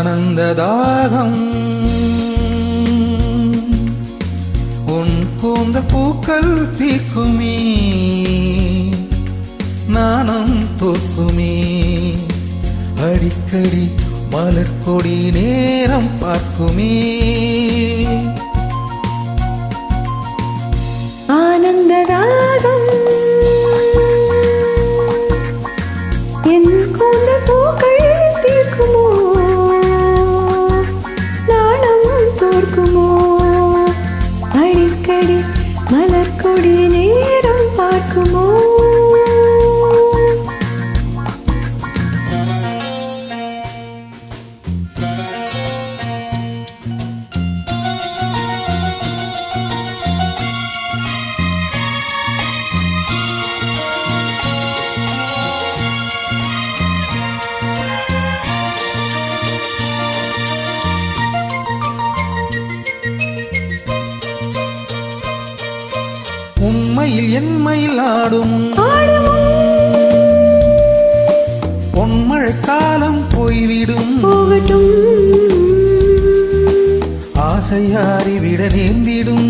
ആനന്ദദാഹം പൂക്കൾ തീക്കുമേ. നാണം തോക്കുമേ. அடிக்கடி மலர்கொடி நேரம் பார்க்குமே மயில் ஆடும். பொன்மழை காலம் போய்விடும் ஆசை அறிவிட நேர்ந்திடும்.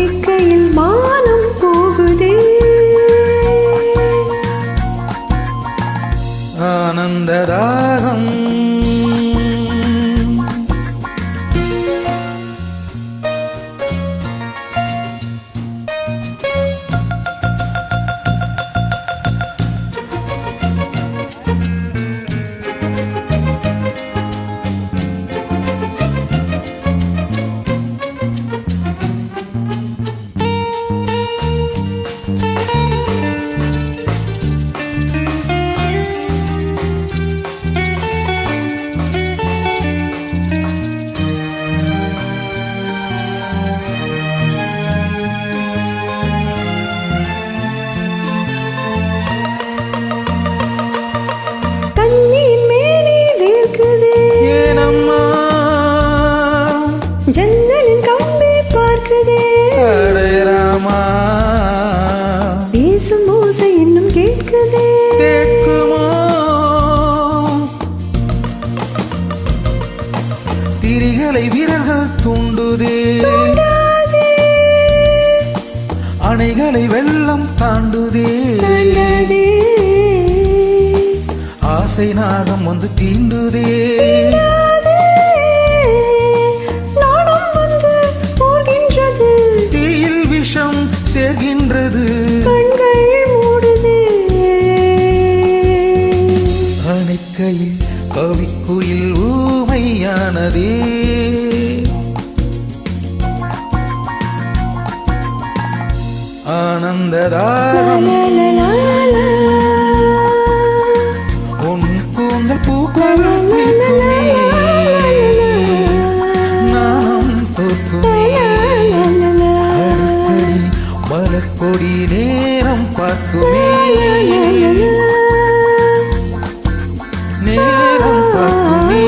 சிரிக்கையில் மானம் போகுதே. ஆனந்ததாகம் எங்களை வெள்ளம் தாண்டுதே. ஆசை நாகம் வந்து தீண்டுதே. வந்ததாரம் உன் கூந்தல் பூக்களுமே நானும் தோற்குமே மலக்கொடி நேரம் பார்க்குமே. நேரம் பார்க்குமே.